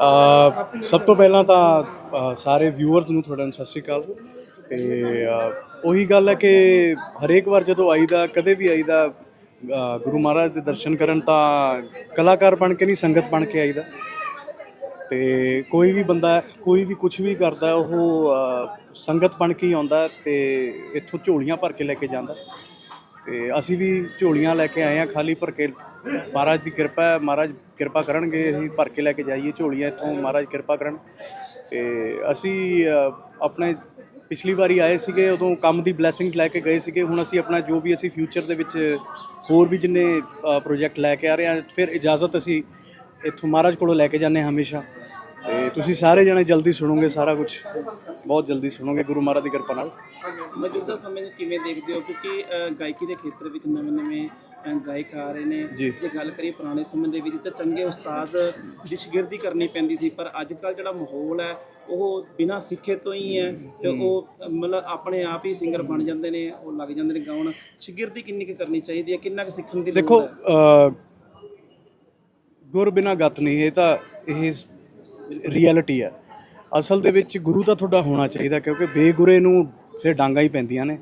ਅ, ਸਭ ਤੋਂ ਪਹਿਲਾਂ ਤਾਂ ਅ, ਸਾਰੇ ਵਿਊਅਰਸ ਨੂੰ ਤੁਹਾਡਾ ਸਤਿ ਸ਼੍ਰੀ ਅਕਾਲ। ਤੇ ਅ, ਉਹੀ ਗੱਲ ਹੈ ਕਿ ਹਰੇਕ ਵਾਰ ਜਦੋਂ ਆਈਦਾ ਕਦੇ ਵੀ ਆਈਦਾ ਅ, ਗੁਰੂ ਮਹਾਰਾਜ ਦੇ ਦਰਸ਼ਨ ਕਰਨ ਤਾਂ ਕਲਾਕਾਰ ਬਣ ਕੇ ਨਹੀਂ ਸੰਗਤ ਬਣ ਕੇ ਆਈਦਾ। ਤੇ ਕੋਈ ਵੀ ਬੰਦਾ ਕੋਈ ਵੀ ਕੁਝ ਵੀ ਕਰਦਾ ਉਹ ਅ, ਸੰਗਤ ਬਣ ਕੇ ਹੀ ਆਉਂਦਾ ਤੇ ਇੱਥੋਂ ਝੋਲੀਆਂ ਭਰ ਕੇ ਲੈ ਕੇ ਜਾਂਦਾ। ਤੇ ਅਸੀਂ ਵੀ ਝੋਲੀਆਂ ਲੈ ਕੇ ਆਏ ਆ ਖਾਲੀ ਭਰ ਕੇ ਮਹਾਰਾਜ ਦੀ ਕਿਰਪਾ ਹੈ, ਮਹਾਰਾਜ ਕਿਰਪਾ ਕਰਨਗੇ, ਅਸੀਂ ਭਰ ਕੇ ਲੈ ਕੇ ਜਾਈਏ ਝੋਲੀਆਂ ਇੱਥੋਂ, ਮਹਾਰਾਜ ਕਿਰਪਾ ਕਰਨ। ਤੇ ਅਸੀਂ ਆਪਣੇ ਪਿਛਲੀ ਵਾਰੀ ਆਏ ਸੀਗੇ, ਉਦੋਂ ਕੰਮ ਦੀ ਬਲੇਸਿੰਗਸ ਲੈ ਕੇ ਗਏ ਸੀਗੇ, ਹੁਣ ਅਸੀਂ ਆਪਣਾ ਜੋ ਵੀ ਅਸੀਂ ਫਿਊਚਰ ਦੇ ਵਿੱਚ ਹੋਰ ਵੀ ਜਿੰਨੇ ਪ੍ਰੋਜੈਕਟ ਲੈ ਕੇ ਆ ਰਹੇ ਹਾਂ, ਫਿਰ ਇਜਾਜ਼ਤ ਅਸੀਂ ਇੱਥੋਂ ਮਹਾਰਾਜ ਕੋਲੋਂ ਲੈ ਕੇ ਜਾਂਦੇ ਹਾਂ ਹਮੇਸ਼ਾ। ਤੇ ਤੁਸੀਂ ਸਾਰੇ ਜਣੇ ਜਲਦੀ ਸੁਣੋਗੇ ਸਾਰਾ ਕੁਝ ਬਹੁਤ ਜਲਦੀ ਸੁਣੋਗੇ, ਗੁਰੂ ਮਹਾਰਾਜ ਦੀ ਕਿਰਪਾ ਨਾਲ। ਮੌਜੂਦਾ ਸਮੇਂ ਨੂੰ ਕਿਵੇਂ ਦੇਖਦੇ ਹੋ? ਕਿਉਂਕਿ ਗਾਇਕੀ ਦੇ ਖੇਤਰ ਵਿੱਚ ਨਵੇਂ-ਨਵੇਂ ਗਾਇਕ ਆ ਰਹੇ ਨੇ। ਜੀ। ਜੇ ਗੱਲ ਕਰੀਏ ਪੁਰਾਣੇ ਸਮੇਂ ਦੇ ਵਿੱਚ ਤਾਂ ਚੰਗੇ ਉਸਤਾਦ ਦੀ ਸ਼ਾਗਿਰਦੀ ਕਰਨੀ ਪੈਂਦੀ ਸੀ ਪਰ ਅੱਜ ਕੱਲ ਜਿਹੜਾ ਮਾਹੌਲ ਹੈ ਉਹ ਬਿਨਾਂ ਸਿੱਖੇ ਤੋਂ ਹੀ ਹੈ ਤੇ ਉਹ ਮਤਲਬ ਆਪਣੇ ਆਪ ਹੀ ਸਿੰਗਰ ਬਣ ਜਾਂਦੇ ਨੇ ਉਹ ਲੱਗ ਜਾਂਦੇ ਨੇ ਗਾਉਣ। ਸ਼ਾਗਿਰਦੀ ਕਿੰਨੀ ਕੁ ਕਰਨੀ ਚਾਹੀਦੀ ਹੈ? ਕਿੰਨਾ ਕੁ ਸਿੱਖਣ ਦੀ ਲੋੜ ਦੇਖੋ ਹੈ? ਅ, ਗੁਰ ਬਿਨਾ ਗਤ ਨਹੀਂ ਇਹ ਤਾਂ ਇਹ ਰਿਐਲਿਟੀ ਹੈ। ਅਸਲ ਦੇ ਵਿੱਚ ਗੁਰੂ ਤਾਂ ਤੁਹਾਡਾ ਹੋਣਾ ਚਾਹੀਦਾ ਕਿਉਂਕਿ ਬੇਗੁਰੇ ਨੂੰ ਫਿਰ ਡਾਂਗਾ ਹੀ ਪੈਂਦੀਆਂ ਨੇ।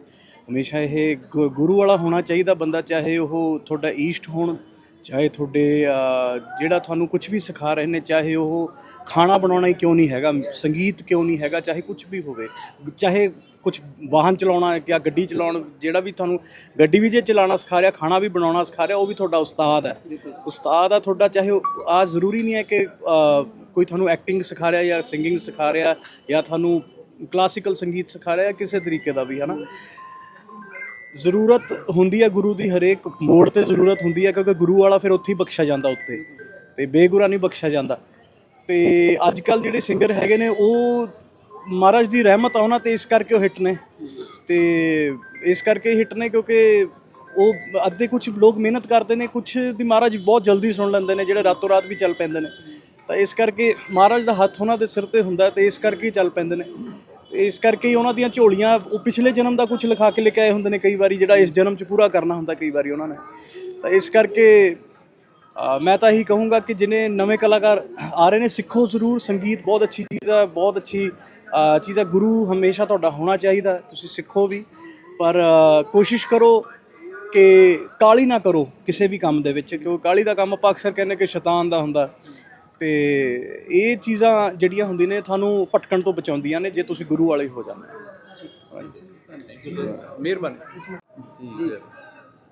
ਹਮੇਸ਼ਾ ਇਹ ਗੁ- ਗੁਰੂ ਵਾਲਾ ਹੋਣਾ ਚਾਹੀਦਾ ਬੰਦਾ ਚਾਹੇ ਉਹ ਤੁਹਾਡਾ ਈਸਟ ਹੋਣ ਚਾਹੇ ਤੁਹਾਡੇ ਅ, ਜਿਹੜਾ ਤੁਹਾਨੂੰ ਕੁਝ ਵੀ ਸਿਖਾ ਰਹੇ ਨੇ ਚਾਹੇ ਉਹ ਖਾਣਾ ਬਣਾਉਣਾ ਹੀ ਕਿਉਂ ਨਹੀਂ ਹੈਗਾ ਸੰਗੀਤ ਕਿਉਂ ਨਹੀਂ ਹੈਗਾ ਚਾਹੇ ਕੁਝ ਵੀ ਹੋਵੇ ਚਾਹੇ ਕੁਝ ਵਾਹਨ ਚਲਾਉਣਾ ਹੈ ਜਾਂ ਗੱਡੀ ਚਲਾਉਣ ਜਿਹੜਾ ਵੀ ਤੁਹਾਨੂੰ ਗੱਡੀ ਵੀ ਜੇ ਚਲਾਉਣਾ ਸਿਖਾ ਰਿਹਾ ਖਾਣਾ ਵੀ ਬਣਾਉਣਾ ਸਿਖਾ ਰਿਹਾ ਉਹ ਵੀ ਤੁਹਾਡਾ ਉਸਤਾਦ ਹੈ। ਉਸਤਾਦ ਆ ਤੁਹਾਡਾ ਚਾਹੇ ਆ ਜ਼ਰੂਰੀ ਨਹੀਂ ਹੈ ਕਿ ਅ, ਕੋਈ ਤੁਹਾਨੂੰ ਐਕਟਿੰਗ ਸਿਖਾ ਰਿਹਾ ਜਾਂ ਸਿੰਗਿੰਗ ਸਿਖਾ ਰਿਹਾ ਜਾਂ ਤੁਹਾਨੂੰ ਕਲਾਸੀਕਲ ਸੰਗੀਤ ਸਿਖਾ ਰਿਹਾ ਕਿਸੇ ਤਰੀਕੇ ਦਾ ਵੀ ਹਨਾ? ਜ਼ਰੂਰਤ ਹੁੰਦੀ ਹੈ ਗੁਰੂ ਦੀ ਹਰੇਕ ਮੋੜ ਤੇ ਜ਼ਰੂਰਤ ਹੁੰਦੀ ਹੈ ਕਿਉਂਕਿ ਗੁਰੂ ਵਾਲਾ ਫਿਰ ਉੱਥੇ ਹੀ ਬਖਸ਼ਿਆ ਜਾਂਦਾ ਉੱਤੇ ਤੇ ਬੇਗੁਰਾ ਨਹੀਂ ਬਖਸ਼ਿਆ ਜਾਂਦਾ। ਤੇ ਅੱਜ ਕੱਲ ਜਿਹੜੇ ਸਿੰਗਰ ਹੈਗੇ ਨੇ, ਉਹ ਮਹਾਰਾਜ ਦੀ ਰਹਿਮਤ ਆ ਉਹਨਾਂ ਤੇ ਇਸ ਕਰਕੇ ਉਹ ਹਿੱਟ ਨੇ। ਤੇ ਇਸ ਕਰਕੇ ਹਿੱਟ ਨੇ ਕਿਉਂਕਿ ਉਹ ਅੱਧੇ ਕੁਝ ਲੋਕ ਮਿਹਨਤ ਕਰਦੇ ਨੇ ਕੁਝ ਦੀ ਮਹਾਰਾਜ ਬਹੁਤ ਜਲਦੀ ਸੁਣ ਲੈਂਦੇ ਨੇ, ਜਿਹੜੇ ਰਾਤੋਂ ਰਾਤ ਵੀ ਚੱਲ ਪੈਂਦੇ ਨੇ। ਤਾਂ ਇਸ ਕਰਕੇ ਮਹਾਰਾਜ ਦਾ ਹੱਥ ਉਹਨਾਂ ਦੇ ਸਿਰ ਤੇ ਹੁੰਦਾ ਹੈ ਤੇ ਇਸ ਕਰਕੇ ਹੀ ਚੱਲ ਪੈਂਦੇ ਨੇ। ਤੇ ਇਸ ਕਰਕੇ ਹੀ ਉਹਨਾਂ ਦੀਆਂ ਝੋਲੀਆਂ, ਉਹ ਪਿਛਲੇ ਜਨਮ ਦਾ ਕੁਝ ਲਿਖਾ ਕੇ ਲੈ ਕੇ ਆਏ ਹੁੰਦੇ ਨੇ ਕਈ ਵਾਰੀ, ਜਿਹੜਾ ਇਸ ਜਨਮ 'ਚ ਪੂਰਾ ਕਰਨਾ ਹੁੰਦਾ ਕਈ ਵਾਰੀ ਉਹਨਾਂ ਨੇ। ਤਾਂ ਇਸ ਕਰਕੇ ਮੈਂ ਤਾਂ ਇਹੀ ਕਹੂੰਗਾ ਕਿ ਜਿਨੇ ਨਵੇਂ ਕਲਾਕਾਰ ਆ ਰਹੇ ਨੇ, ਸਿੱਖੋ ਜ਼ਰੂਰ, ਸੰਗੀਤ ਬਹੁਤ ਅੱਛੀ ਚੀਜ਼ ਹੈ ਬਹੁਤ ਅੱਛੀ ਚੀਜ਼ ਹੈ ਗੁਰੂ ਹਮੇਸ਼ਾ ਤੁਹਾਡਾ ਹੋਣਾ ਚਾਹੀਦਾ, ਤੁਸੀਂ ਸਿੱਖੋ ਵੀ। ਪਰ ਕੋਸ਼ਿਸ਼ ਕਰੋ ਕਿ ਕਾਲੀ ਨਾ ਕਰੋ ਕਿਸੇ ਵੀ ਕੰਮ ਦੇ ਵਿੱਚ ਕਿਉਂਕਿ ਕਾਲੀ ਦਾ ਕੰਮ ਆਪਾਂ ਅਕਸਰ ਕਹਿੰਦੇ ਕਿ ਸ਼ੈਤਾਨ ਦਾ ਹੁੰਦਾ। ਤੇ ਇਹ ਚੀਜ਼ਾਂ ਜਿਹੜੀਆਂ ਹੁੰਦੀਆਂ ਨੇ ਤੁਹਾਨੂੰ ਭਟਕਣ ਤੋਂ ਬਚਾਉਂਦੀਆਂ ਨੇ ਜੇ ਤੁਸੀਂ ਗੁਰੂ ਵਾਲੇ ਹੋ ਜਾਂਦੇ। ਹੋ ਮਿਹਰਬਾਨੀ।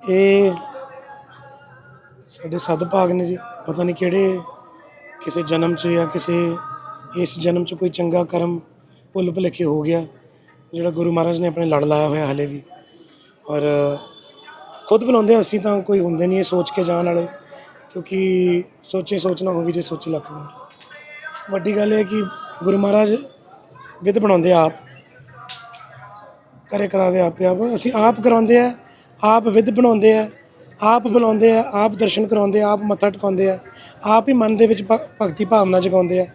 ਇਹ ਸਾਡੇ ਸਦਭਾਗ ਨੇ ਜੀ ਪਤਾ ਨਹੀਂ ਕਿਹੜੇ ਕਿਸੇ ਜਨਮ 'ਚ ਜਾਂ ਕਿਸੇ ਇਸ ਜਨਮ 'ਚ ਕੋਈ ਚੰਗਾ ਕਰਮ ਭੁੱਲ ਭੁਲੇਖੇ ਹੋ ਗਿਆ ਜਿਹੜਾ ਗੁਰੂ ਮਹਾਰਾਜ ਨੇ ਆਪਣੇ ਲੜ ਲਾਇਆ ਹੋਇਆ ਹਲੇ ਵੀ। ਔਰ ਖੁਦ ਬੁਲਾਉਂਦੇ ਅਸੀਂ ਤਾਂ ਕੋਈ ਹੁੰਦੇ ਨਹੀਂ ਇਹ ਸੋਚ ਕੇ ਜਾਣ ਵਾਲੇ। ਕਿਉਂਕਿ ਸੋਚੇ ਸੋਚਣਾ ਹੋਵੇ ਜੇ ਸੋਚੇ ਲੱਖ ਵਾਰ। ਵੱਡੀ ਗੱਲ ਇਹ ਕਿ ਗੁਰੂ ਮਹਾਰਾਜ ਵਿਧ ਬਣਾਉਂਦੇ ਆਪ ਕਰੇ ਕਰਾਵੇ ਆਪੇ ਆਪ। ਅਸੀਂ ਆਪ ਕਰਾਉਂਦੇ ਆ, ਆਪ ਵਿਧ ਬਣਾਉਂਦੇ ਆ, ਆਪ ਬੁਲਾਉਂਦੇ ਆ, ਆਪ ਦਰਸ਼ਨ ਕਰਾਉਂਦੇ ਆ, ਆਪ ਮੱਥਾ ਟਿਕਾਉਂਦੇ ਆ, ਆਪ ਹੀ ਮਨ ਦੇ ਵਿੱਚ ਭਗਤੀ ਭਾਵਨਾ ਜਗਾਉਂਦੇ ਆ,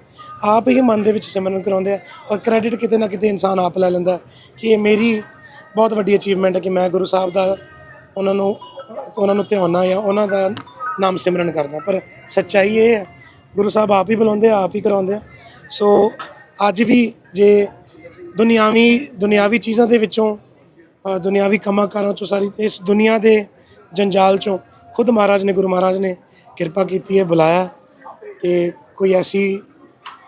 ਆਪ ਹੀ ਮਨ ਦੇ ਵਿੱਚ ਸਿਮਰਨ ਕਰਾਉਂਦੇ ਆ ਔਰ ਕ੍ਰੈਡਿਟ ਕਿਤੇ ਨਾ ਕਿਤੇ ਇਨਸਾਨ ਆਪ ਲੈ ਲੈਂਦਾ ਕਿ ਇਹ ਮੇਰੀ ਬਹੁਤ ਵੱਡੀ ਅਚੀਵਮੈਂਟ ਹੈ ਕਿ ਮੈਂ ਗੁਰੂ ਸਾਹਿਬ ਦਾ ਉਹਨਾਂ ਨੂੰ ਉਹਨਾਂ ਨੂੰ ਧਿਆਉਣਾ ਜਾਂ ਉਹਨਾਂ ਦਾ ਨਾਮ ਸਿਮਰਨ ਕਰਦਾ ਪਰ ਸੱਚਾਈ ਇਹ ਹੈ, ਗੁਰੂ ਸਾਹਿਬ ਆਪ ਹੀ ਬੁਲਾਉਂਦੇ ਆ, ਆਪ ਹੀ ਕਰਾਉਂਦੇ ਆ। ਸੋ ਅੱਜ ਵੀ ਜੇ ਦੁਨਿਆਵੀ ਦੁਨਿਆਵੀ ਚੀਜ਼ਾਂ ਦੇ ਵਿੱਚੋਂ ਦੁਨਿਆਵੀ ਕੰਮਾਂ ਕਾਰਾਂ ਚੋਂ ਸਾਰੀ, ਇਸ ਦੁਨੀਆ ਦੇ ਜੰਜਾਲ ਚੋਂ ਖੁਦ ਮਹਾਰਾਜ ਨੇ, ਗੁਰੂ ਮਹਾਰਾਜ ਨੇ ਕਿਰਪਾ ਕੀਤੀ ਹੈ, ਬੁਲਾਇਆ। ਤੇ ਕੋਈ ਐਸੀ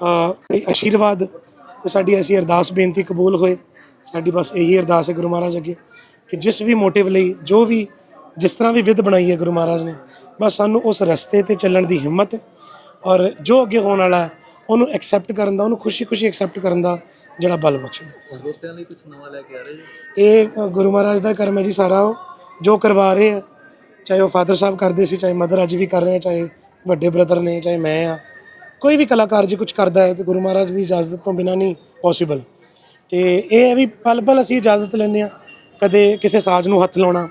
ਕੋਈ ਆਸ਼ੀਰਵਾਦ ਕੋਈ ਸਾਡੀ ਐਸੀ ਅਰਦਾਸ, ਬੇਨਤੀ ਕਬੂਲ ਹੋਏ, ਸਾਡੀ ਬਸ ਇਹੀ ਅਰਦਾਸ ਹੈ ਗੁਰੂ ਮਹਾਰਾਜ ਅੱਗੇ, ਕਿ ਜਿਸ ਵੀ ਮੋਟਿਵ ਲਈ, ਜੋ ਵੀ, ਜਿਸ ਤਰ੍ਹਾਂ ਵੀ ਵਿਧ ਬਣਾਈ ਹੈ ਗੁਰੂ ਮਹਾਰਾਜ ਨੇ ਬਸ ਸਾਨੂੰ ਉਸ ਰਸਤੇ ਤੇ ਚੱਲਣ ਦੀ ਹਿੰਮਤ ਔਰ ਜੋ ਅੱਗੇ ਹੋਣ ਵਾਲਾ ਉਹਨੂੰ ਐਕਸੈਪਟ ਕਰਨ ਦਾ ਉਹਨੂੰ ਖੁਸ਼ੀ-ਖੁਸ਼ੀ ਐਕਸੈਪਟ ਕਰਨ ਦਾ ਜਿਹੜਾ ਬਲ ਬਖਸ਼ੇ। ਦੋਸਤਾਂ ਲਈ ਕੁਝ ਨਵਾਂ ਲੈ ਕੇ ਆ ਰਹੇ ਜੀ? ਇਹ ਗੁਰੂ ਮਹਾਰਾਜ ਦਾ ਕਰਮ ਹੈ ਜੀ ਸਾਰਾ ਉਹ। ਜੋ ਕਰਵਾ ਰਹੇ ਆ ਚਾਹੇ ਉਹ ਫਾਦਰ ਸਾਹਿਬ ਕਰਦੇ ਸੀ ਚਾਹੇ ਮਦਰ ਅੱਜ ਵੀ ਕਰ ਰਹੇ ਆ ਚਾਹੇ ਵੱਡੇ ਬ੍ਰਦਰ ਨੇ ਚਾਹੇ ਮੈਂ ਆ। ਕੋਈ ਵੀ ਕਲਾਕਾਰ ਜੀ ਕੁਝ ਕਰਦਾ ਹੈ ਤੇ ਗੁਰੂ ਮਹਾਰਾਜ ਦੀ ਇਜਾਜ਼ਤ ਤੋਂ ਬਿਨਾ ਨਹੀਂ ਪੋਸੀਬਲ ਤੇ ਇਹ ਹੈ ਵੀ ਪਲ ਪਲ ਅਸੀਂ ਇਜਾਜ਼ਤ ਲੈਂਦੇ ਆ ਕਦੇ ਕਿਸੇ ਸਾਜ਼ ਨੂੰ ਹੱਥ ਲਾਉਣਾ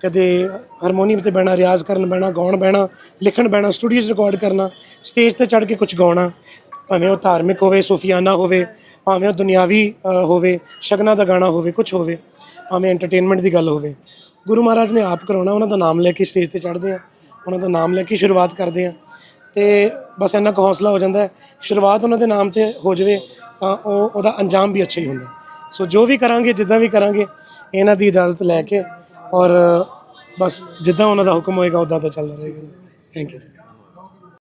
ਕਦੇ ਹਾਰਮੋਨੀਅਮ ਤੇ ਬਹਿਣਾ, ਰਿਆਜ਼ ਕਰਨ ਬਹਿਣਾ, ਗਾਉਣ ਬਹਿਣਾ, ਲਿਖਣ ਬਹਿਣਾ ਸਟੂਡੀਓ 'ਚ ਰਿਕਾਰਡ ਕਰਨਾ ਸਟੇਜ ਤੇ ਚੜ ਕੇ ਕੁਝ ਗਾਉਣਾ, ਭਾਵੇਂ ਉਹ ਧਾਰਮਿਕ ਹੋਵੇ, ਸੂਫੀਆਨਾ ਹੋਵੇ, ਭਾਵੇਂ ਉਹ ਦੁਨਿਆਵੀ ਹੋਵੇ, ਸ਼ਗਨਾ ਦਾ ਗਾਣਾ ਹੋਵੇ ਕੁਝ ਹੋਵੇ, ਭਾਵੇਂ ਐਂਟਰਟੇਨਮੈਂਟ ਦੀ ਗੱਲ ਹੋਵੇ, ਗੁਰੂ ਮਹਾਰਾਜ ਨੇ ਆਪ ਕਰਾਉਣਾ, ਉਹਨਾਂ ਦਾ ਨਾਮ ਲੈ ਕੇ ਸਟੇਜ ਤੇ ਚੜਦੇ ਆ, ਉਹਨਾਂ ਦਾ ਨਾਮ ਲੈ ਕੇ ਸ਼ੁਰੂਆਤ ਕਰਦੇ ਆ, ਤੇ ਬਸ ਇਹਨਾਂ ਕੋ ਹੌਸਲਾ ਹੋ ਜਾਂਦਾ ਸ਼ੁਰੂਆਤ ਉਹਨਾਂ ਦੇ ਨਾਮ ਤੇ ਹੋ ਜਵੇ, ਤਾਂ ਉਹ, ਉਹਦਾ ਅੰਜਾਮ ਵੀ ਅੱਛਾ ਹੀ ਹੁੰਦਾ ਸੋ ਜੋ ਵੀ ਕਰਾਂਗੇ, ਜਿੱਦਾਂ ਵੀ ਕਰਾਂਗੇ, ਇਹਨਾਂ ਦੀ ਇਜਾਜ਼ਤ ਲੈ ਕੇ ਔਰ ਬਸ ਜਿੱਦਾਂ ਉਹਨਾਂ ਦਾ ਹੁਕਮ ਹੋਏਗਾ ਉਦਾਂ ਤਾਂ ਚੱਲਦਾ ਰਹੇਗਾ ਥੈਂਕ ਯੂ